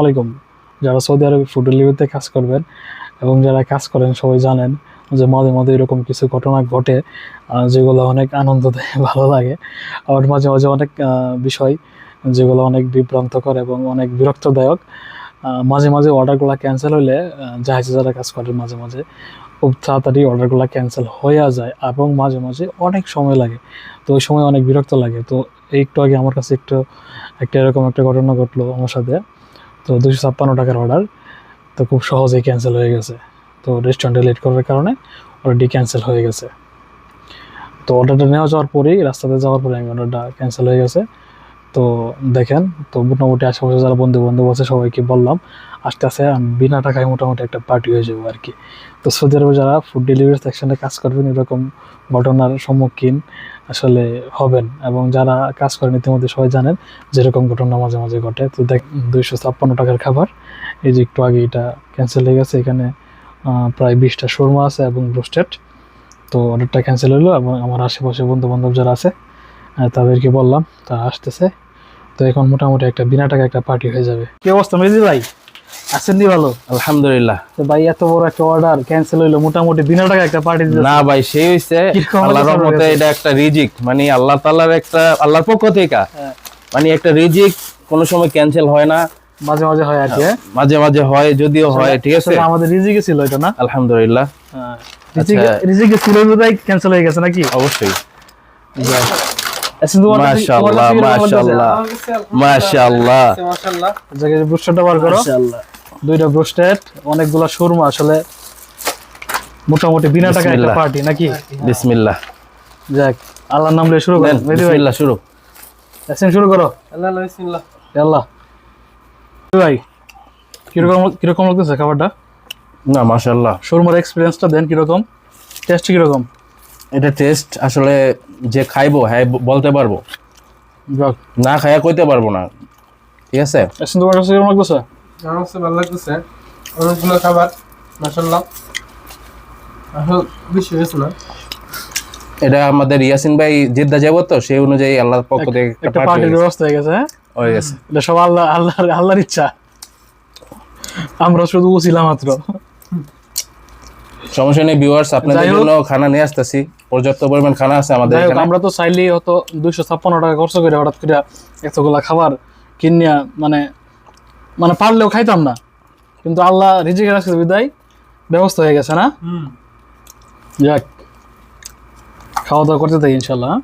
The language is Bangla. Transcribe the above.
আলাইকুম। যারা সৌদি আরবে ফুড ডেলিভারিতে কাজ করবেন এবং যারা কাজ করেন, সবাই জানেন যে মাঝে মাঝে এরকম কিছু ঘটনা ঘটে যেগুলো অনেক আনন্দ দেয় ভালো লাগে। আবার মাঝে মাঝে অনেক বিষয় যেগুলো অনেক বিভ্রান্তকর এবং অনেক বিরক্তদায়ক। মাঝে মাঝে অর্ডারগুলো ক্যান্সেল হলে জাহাজে যারা কাজ করেন মাঝে মাঝে খুব তাড়াতাড়ি অর্ডারগুলো ক্যান্সেল হয়ে যায় এবং মাঝে মাঝে অনেক সময় লাগে। তো ওই সময় অনেক বিরক্ত লাগে। তো একটু আগে আমার কাছে একটু, একটা এরকম একটা ঘটনা ঘটলো আমার সাথে। তো দুশো ছাপ্পান্ন টাকার অর্ডার তো খুব সহজেই ক্যান্সেল হয়ে গেছে। তো রেস্টুরেন্টে লেট করার কারণে অলরেডি ক্যান্সেল হয়ে গেছে। তো অর্ডারটা নেওয়া যাওয়ার পরেই, রাস্তাতে যাওয়ার পরে আমি অর্ডারটা ক্যান্সেল হয়ে গেছে। তো দেখেন, তো মোটামুটি আশেপাশে যারা বন্ধু বান্ধব আছে, সবাইকে বললাম আস্তে আস্তে বিনা টাকায় মোটামুটি একটা পার্টি হয়ে যাব আর কি তো সৌদি আরবে যারা ফুড ডেলিভারি সেকশনে কাজ করবেন, এরকম ঘটনার সম্মুখীন আসলে হবেন। এবং যারা কাজ করেন, ইতিমধ্যে সবাই জানেন যেরকম ঘটনা মাঝে মাঝে ঘটে। তো দেখ, দুইশো ছাপ্পান্ন টাকার খাবার। এই যে একটু আগে এটা ক্যান্সেল হয়ে গেছে, এখানে প্রায় বিশটা শোরমা আছে এবং ব্রোস্টেড তো অর্ডারটা ক্যান্সেল হলো এবং আমার আশেপাশে বন্ধু বান্ধব যারা আছে তাদেরকে বললাম, তারা আসতেছে। তো এখন মোটামুটি একটা বিনা টাকা একটা পার্টি হয়ে যাবে। কি অবস্থা মেজি ভাই? আছেন নি ভালো? আলহামদুলিল্লাহ। তো ভাই এত বড় একটা অর্ডার ক্যান্সেল হইল মোটামুটি বিনা টাকা একটা পার্টি না ভাই সেই হইছে আল্লাহর রহমতে এটা একটা রিজিক। মানে আল্লাহ তাআলার একটা আল্লাহর পক্ষ থেকে। হ্যাঁ। মানে একটা রিজিক কোনো সময় ক্যান্সেল হয় না। মাঝে মাঝে হয় আর কি হ্যাঁ? মাঝে মাঝে হয় যদিও হয় ঠিক আছে? আমাদের রিজিকে ছিল এটা না? আলহামদুলিল্লাহ। হ্যাঁ। রিজিকে রিজিকে ছিল বোধহয় ক্যান্সেল হয়ে গেছে নাকি? অবশ্যই। আচ্ছা, মাশাআল্লাহ লাগতেছে? মাশাআল্লাহ। মাশাআল্লাহ। জায়গায় ব্রোস্টারটা বার করো। দুইটা ব্রোস্টেড অনেকগুলা শোরমা আসলে মোটামুটি বিনা টাকা একটা পার্টি নাকি? বিসমিল্লাহ। যাক আল্লাহর নাম লিয়ে শুরু করেন বিসমিল্লাহ শুরু। অ্যাকশন শুরু করো। আল্লাহ ভাই কীরকম কীরকম লাগতেছে খাবারটা? না মাশাআল্লাহ। শোরমার এক্সপিরিয়েন্সটা দেন কীরকম? টেস্ট কীরকম? এটা টেস্ট আসলে যে খাইবো হ্যাঁ বলতে পারব। যাক। না খাইয়া কইতে পারব না। ঠিক আছে? তোমার কাছে কীরকম লাগতেছে? আমার কাছে ভালো লাগতেছে। অনেকগুলো খাবার মাসাল্লাহ আসলে বেশি হয়েছে না? এটা আমাদের ইয়াসিন ভাই জিদ্দা যাব তো সেই অনুযায়ী আল্লাহর পক্ষ থেকে একটা পার্টির ব্যবস্থা হয়ে গেছে হ্যাঁ? হয়ে গেছে। এটা সব আল্লাহ আল্লাহর আল্লাহর ইচ্ছা। আমরা শুধু উছিলাম মাত্র। সমস্যা নেই ভিউয়ার্স আপনাদের জন্য খানা নিয়ে আসতেছি। পর্যাপ্ত পরিমাণ খানা আছে আমাদের এখানে। আমরা তো চাইলেই হয়তো দুইশো ছাপ্পান্ন টাকা খরচ করে হঠাৎ করে এতগুলা খাবার কিনিয়া মানে মানে পারলেও খাইতাম না। কিন্তু আল্লাহ রিজিকের আজকে বিদায় ব্যবস্থা হয়ে গেছে না? যাক খাওয়া দাওয়া করতে থাকি ইনশাল্লাহ হ্যাঁ?